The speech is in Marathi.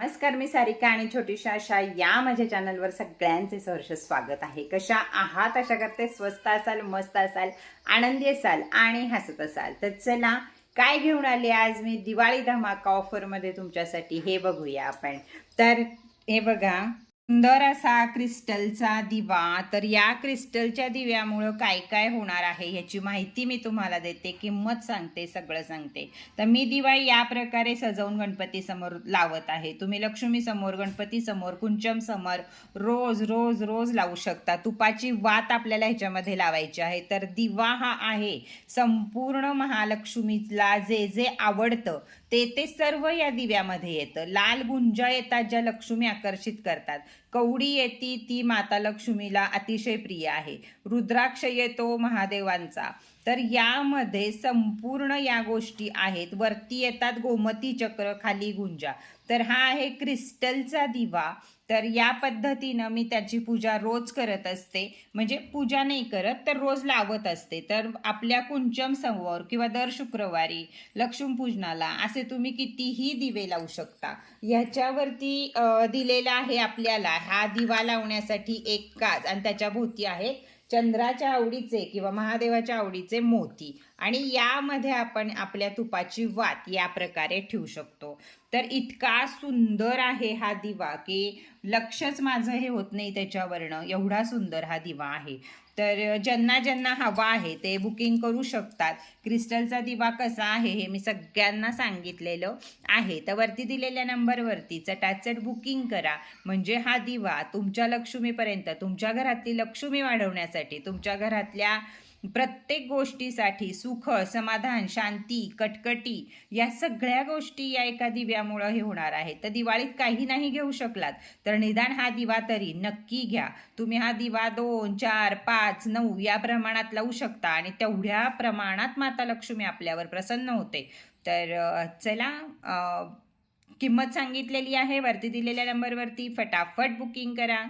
नमस्कार मी सारिका आणि छोटीशा अशा या माझ्या चॅनलवर सगळ्यांचे सहर्ष स्वागत आहे. कशा आहात? अशा करते स्वस्त असाल मस्त असाल आनंदी असाल आणि हसत असाल. तर चला काय घेऊन आले आज मी? दिवाळी धमाका ऑफरमध्ये तुमच्यासाठी. हे बघूया आपण. तर हे बघा सुंदर असा क्रिस्टलचा दिवा. तर या क्रिस्टलच्या दिव्यामुळं काय काय होणार आहे याची माहिती मी तुम्हाला देते. किंमत सांगते सगळं सांगते. तर मी दिवाळी या प्रकारे सजवून गणपती समोर लावत आहे. तुम्ही लक्ष्मी समोर गणपती समोर कुंचम समोर रोज रोज रोज लावू शकता. तुपाची वात आपल्याला ह्याच्यामध्ये लावायची आहे. तर दिवा हा आहे संपूर्ण महालक्ष्मीला जे जे आवडतं ते ते सर्व या दिव्यामध्ये येतं. लाल गुंजा येतात ज्या लक्ष्मी आकर्षित करतात. कवडी येती ती माता लक्ष्मीला अतिशय प्रिय आहे. रुद्राक्ष येतो महादेवांचा. तर यामध्ये संपूर्ण या गोष्टी आहेत. वरती येतात गोमती चक्र खाली गुंजा. तर हा आहे क्रिस्टलचा दिवा. तर या पद्धतीनं मी त्याची पूजा रोज करत असते. म्हणजे पूजा नाही करत तर रोज लावत असते. तर आपल्या कुंचम समोर किंवा दर शुक्रवारी लक्ष्मीपूजनाला असे तुम्ही कितीही दिवे लावू शकता. ह्याच्यावरती दिलेला आहे आपल्याला हा दिवा लावण्यासाठी एक काज. आणि त्याच्या भोवती आहे चंद्राच्या आवडीचे किंवा महादेवाच्या आवडीचे मोती. आणि यामध्ये आपण आपल्या तुपाची वात या प्रकारे ठेवू शकतो. तर इतका सुंदर आहे हा दिवा की लक्षच माझं हे होत नाही त्याच्यावरनं. एवढा सुंदर हा दिवा आहे. तर ज्यांना ज्यांना हवा आहे ते बुकिंग करू शकतात. क्रिस्टलचा दिवा कसा आहे हे मी सगळ्यांना सांगितलेलं आहे. तर वरती दिलेल्या नंबरवरती चटाचट बुकिंग करा. म्हणजे हा दिवा तुमच्या लक्ष्मीपर्यंत तुमच्या घरातली लक्ष्मी वाढवण्यासाठी तुमच्या घरातल्या प्रत्येक गोष्टीसाठी सुख समाधान शांती कटकटी या सगळ्या गोष्टी या एका दिव्यामुळं हे होणार आहे तर दिवाळीत काही नाही घेऊ शकलात तर निदान हा दिवा तरी नक्की घ्या. तुम्ही हा दिवा दोन चार पाच नऊ या प्रमाणात लावू शकता आणि तेवढ्या प्रमाणात माता लक्ष्मी आपल्यावर प्रसन्न होते. तर चला किंमत सांगितलेली आहे वरती दिलेल्या नंबरवरती फटाफट बुकिंग करा.